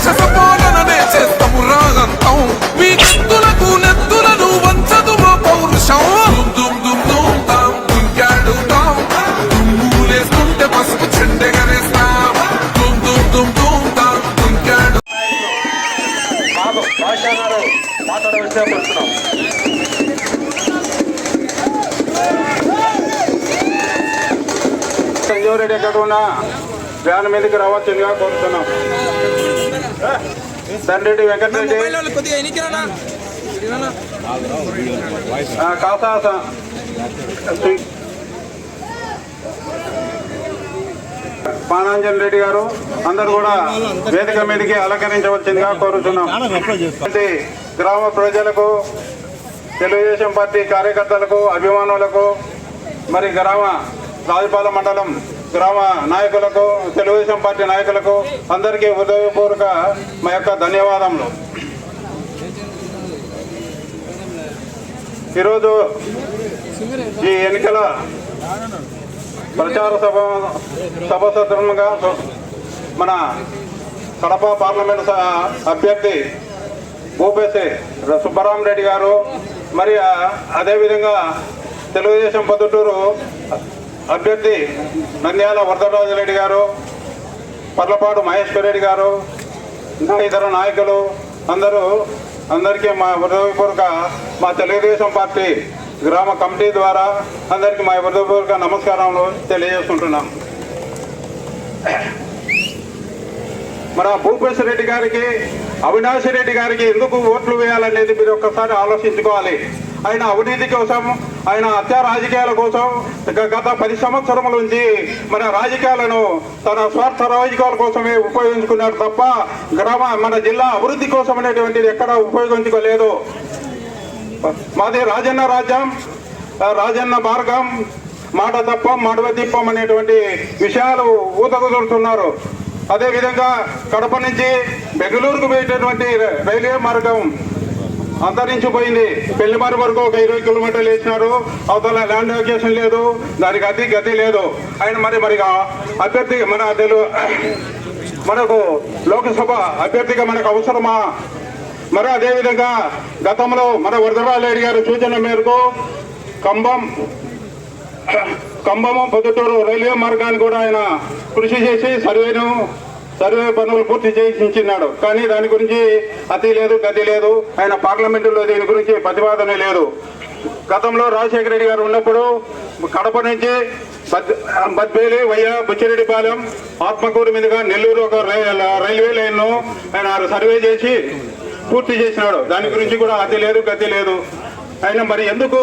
రాక్షస పాలననే చేస్తాము రాగంతం మీ కత్తులకు నెత్తులను వంచదు మా పౌరుషం దుమ్ దుమ్ దుమ్ తాం దుంకాడుతాం దుమ్ములేస్తుంటే పసుపు చెండెగరేస్తాం దుమ్ దుమ్ దుమ్ దుమ్ తాం దుంకాడు మాట్లాడవలసిన కోరుతున్నాం సంజీవ్ రెడ్డి ఎక్కడ ఉన్నా? వ్యాన్ మీదకి రావచ్చుగా కోరుతున్నాం. తండ్రి వెంకటరెడ్డి. పానాంజన్ రెడ్డి గారు అందరు కూడా వేదిక మీదకి అలంకరించవలసిందిగా కోరుతున్నాం అంటే గ్రామ ప్రజలకు తెలుగుదేశం పార్టీ కార్యకర్తలకు అభిమానులకు మరి గ్రామ రాజపాలెం మండలం గ్రామ నాయకులకు తెలుగుదేశం పార్టీ నాయకులకు అందరికీ హృదయపూర్వక మా యొక్క ధన్యవాదములు. ఈరోజు ఈ ఎన్నికల ప్రచార సభ సభ సదృఢంగా మన కడప పార్లమెంట్ అభ్యర్థి భూపేసి సుబ్బరామరెడ్డి గారు మరి అదేవిధంగా తెలుగుదేశం పొద్దుటూరు అభ్యర్థి నంద్యాల వరదరాజు రెడ్డి గారు పర్లపాడు మహేశ్వర్ రెడ్డి గారు ఇంకా ఇతర నాయకులు అందరూ అందరికీ మా హృదయపూర్వక మా తెలుగుదేశం పార్టీ గ్రామ కమిటీ ద్వారా అందరికీ మా హృదయపూర్వక నమస్కారాలు తెలియజేసుకుంటున్నాం. మన భూపేశ్వర రెడ్డి గారికి అవినాష్ రెడ్డి గారికి ఎందుకు ఓట్లు వేయాలనేది మీరు ఒక్కసారి ఆలోచించుకోవాలి. ఆయన అవినీతి కోసం ఆయన హత్యా రాజకీయాల కోసం గత పది సంవత్సరముల నుంచి మన రాజకీయాలను తన స్వార్థ రాజకీయాల కోసమే ఉపయోగించుకున్నాడు తప్ప గ్రామ మన జిల్లా అభివృద్ధి కోసం అనేటువంటిది ఎక్కడ ఉపయోగించుకోలేదు. మాది రాజన్న రాజ్యం రాజన్న మార్గం మాట తప్ప మడవ దీపం అనేటువంటి విషయాలు ఊతకుదురుతున్నారు అదేవిధంగా కడప నుంచి బెంగళూరుకు పోయేటటువంటి రైల్వే మార్గం అంతరించిపోయింది. పెళ్ళిమారు వరకు ఒక ఇరవై కిలోమీటర్లు వేసినారు అవతల ల్యాండ్ అక్వేషన్ లేదు. దానికి అతి గతి లేదు. ఆయన మరి మరి అభ్యర్థి మన తెలుగు మనకు లోకసభ అభ్యర్థిగా మనకు అవసరమా? మరి అదేవిధంగా గతంలో మన వరదరాలేడి గారి సూచన మేరకు కంబం కంబము పొద్దుటూరు రైల్వే మార్గాన్ని కూడా ఆయన కృషి చేసి సర్వేను సర్వే పనులు పూర్తి చేయించినాడు. కానీ దాని గురించి అతి లేదు గతి లేదు. ఆయన పార్లమెంటులో దీని గురించి ప్రతిపాదన లేదు. గతంలో రాజశేఖర రెడ్డి గారు ఉన్నప్పుడు కడప నుంచి బద్- బద్వేలి వయ్య బుచ్చిరెడ్డిపాలెం ఆత్మకూరు మీదుగా నెల్లూరు ఒక రై- రైల్వే లైన్ను ఆయన సర్వే చేసి పూర్తి చేసినాడు. దాని గురించి కూడా అతి లేదు గతి లేదు. ఆయన మరి ఎందుకు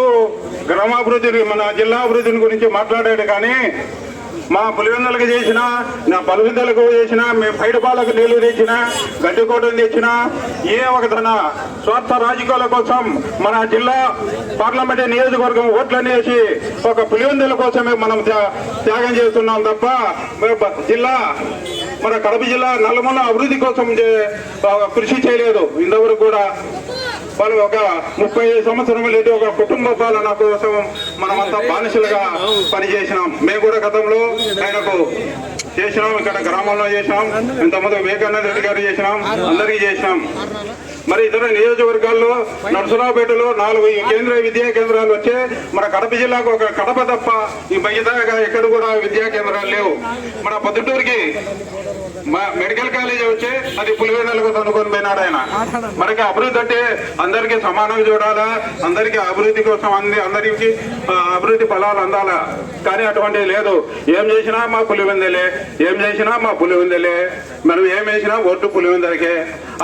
గ్రామాభివృద్ధి మన జిల్లా అభివృద్ధిని గురించి మాట్లాడాడు కానీ మా పులివెందులకు చేసిన నా పలువిందలకు చేసిన మీ పైడపాలకు నీళ్ళు తెచ్చిన గడ్డికోటను తెచ్చిన ఏ ఒక తన స్వార్థ రాజకీయాల కోసం మన జిల్లా పార్లమెంట్ నియోజకవర్గం ఓట్లనేసి వేసి ఒక పులివెందుల కోసమే మనం త్యా- త్యాగం చేస్తున్నాం తప్ప జిల్లా మన కడప జిల్లా నల్లమల్ల అభివృద్ధి కోసం చే- కృషి చేయలేదు. ఇంతవరకు కూడా వాళ్ళు ఒక ముప్పై సంవత్సరం సంవత్సరములు ఒక కుటుంబ పాలన కోసం మనమంతా బానిసలుగా పనిచేసినాం. మేము కూడా గతంలో ఆయనకు చేసినాం ఇక్కడ గ్రామంలో చేసినాం ఇంతకుముందు వివేకానంద రెడ్డి గారు చేసినాం అందరికీ చేసినాం. మరి ఇతర నియోజకవర్గాల్లో నర్సరావుపేటలో నాలుగు ఈ కేంద్రీయ విద్యా కేంద్రాలు వచ్చే మన కడప జిల్లాకు ఒక కడప తప్ప ఈ మిగతాగా ఎక్కడ కూడా విద్యా కేంద్రాలు లేవు. మన పొద్దుటూరుకి మెడికల్ కాలేజ్ వచ్చి అది పులివెందులకు తనుకొని పోయినాడు ఆయన. మనకి అభివృద్ధి అంటే అందరికీ సమానంగా చూడాలా? అందరికీ అభివృద్ధి కోసం అంది అందరికీ అభివృద్ధి ఫలాలు అందాలా? కానీ అటువంటిది లేదు. ఏం చేసినా మా పులివెందలే. ఏం చేసినా మా పులివెందలే. మనం ఏం వేసినా ఓటు పులివెందలకే.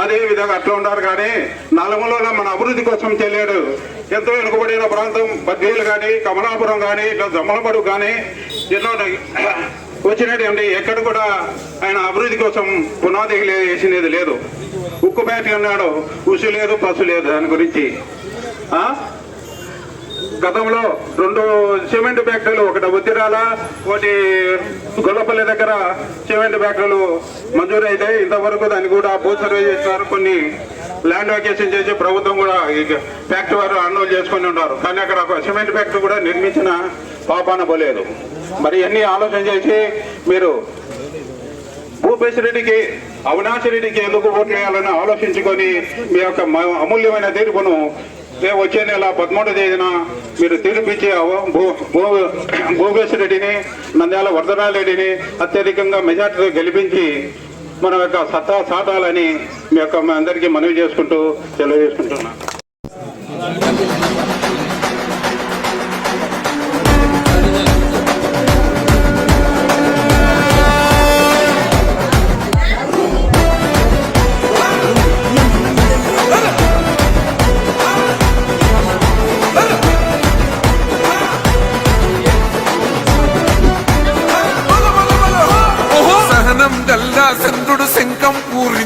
అదే విధంగా అట్లా ఉన్నారు కానీ నలుమూలలో మన అభివృద్ధి కోసం చెల్లాడు ఎంతో వెనుకబడిన ప్రాంతం బద్వేలు కానీ కమలాపురం కానీ ఇట్లా జమ్మలపడు కానీ ఎన్నో వచ్చినటువంటి ఎక్కడ కూడా ఆయన అభివృద్ధి కోసం పునాది వేసినది లేదు. ఉక్కు ఫ్యాక్టరీ అన్నాడు. ఉసు లేదు పసు లేదు దాని గురించి. గతంలో రెండు సిమెంట్ ఫ్యాక్టరీలు ఒకటి ఉత్తిరాల ఒకటి గొల్లపల్లి దగ్గర సిమెంట్ ఫ్యాక్టరీలు మంజూరు అయితే ఇంతవరకు దాన్ని కూడా భూ సర్వే చేసినారు. కొన్ని ల్యాండ్ వెకేషన్ చేసి ప్రభుత్వం కూడా ఫ్యాక్టరీ వారు అన్నులు చేసుకుని ఉంటారు కానీ అక్కడ సిమెంట్ ఫ్యాక్టరీ కూడా నిర్మించిన పాపాన పోలేదు. మరి అన్ని ఆలోచన చేసి మీరు భూపేశ్ రెడ్డికి అవినాష్ రెడ్డికి ఎందుకు ఓట్లు వేయాలని ఆలోచించుకొని మీ యొక్క అమూల్యమైన తీర్పును రేపు వచ్చే నెల పదమూడో తేదీన మీరు తీర్పిచ్చి అవ- భూ- భూ- భూపేశ్ రెడ్డిని నంద్యాల వర్ధనాల్ రెడ్డిని అత్యధికంగా మెజార్టీతో గెలిపించి మన యొక్క సత్తా సాటాలని మీ యొక్క మీ అందరికీ మనవి చేసుకుంటూ తెలియజేసుకుంటున్నాను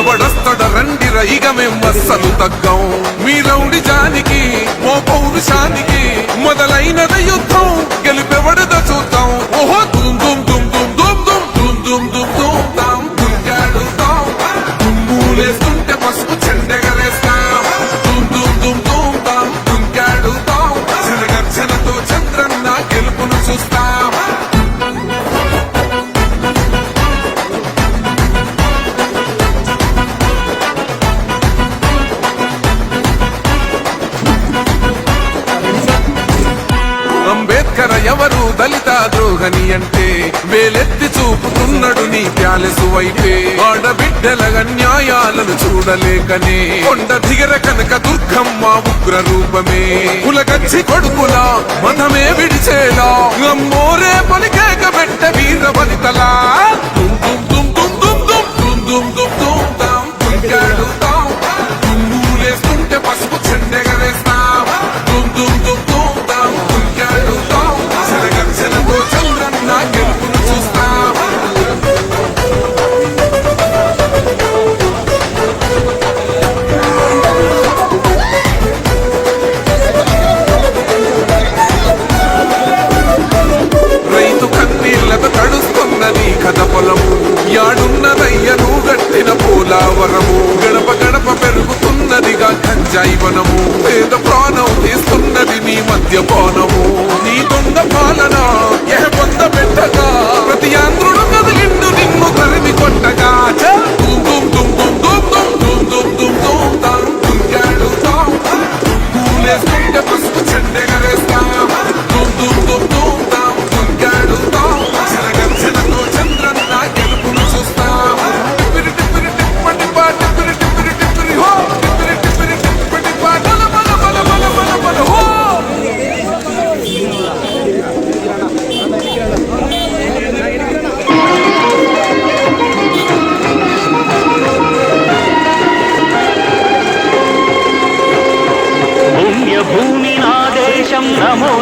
ఎవడొస్తడ రండి రైగ మేం అస్సలు తగ్గం. మీ రౌడి జానికి ఓ పౌరుషానికి మొదలైనద యుద్ధం గెలుపెవడద చూద్దాం. ఓహో దుమ్ దుమ్ దుమ్. అంబేద్కర్ ఎవరు దళిత ద్రోహని అంటే వేలెత్తి చూపుతున్నాడు నీ ప్యాలెసు వైపే. ఆడబిడ్డల అన్యాయాలను చూడలేకనే. కొండ దిగర కనక దుర్గమ్మ ఉగ్ర రూపమే కులకచ్చి కొడుకులా మతమే విడిచేలా. అమ్మోరే పలికేక పెట్ట వీర బలితల You're your corner move.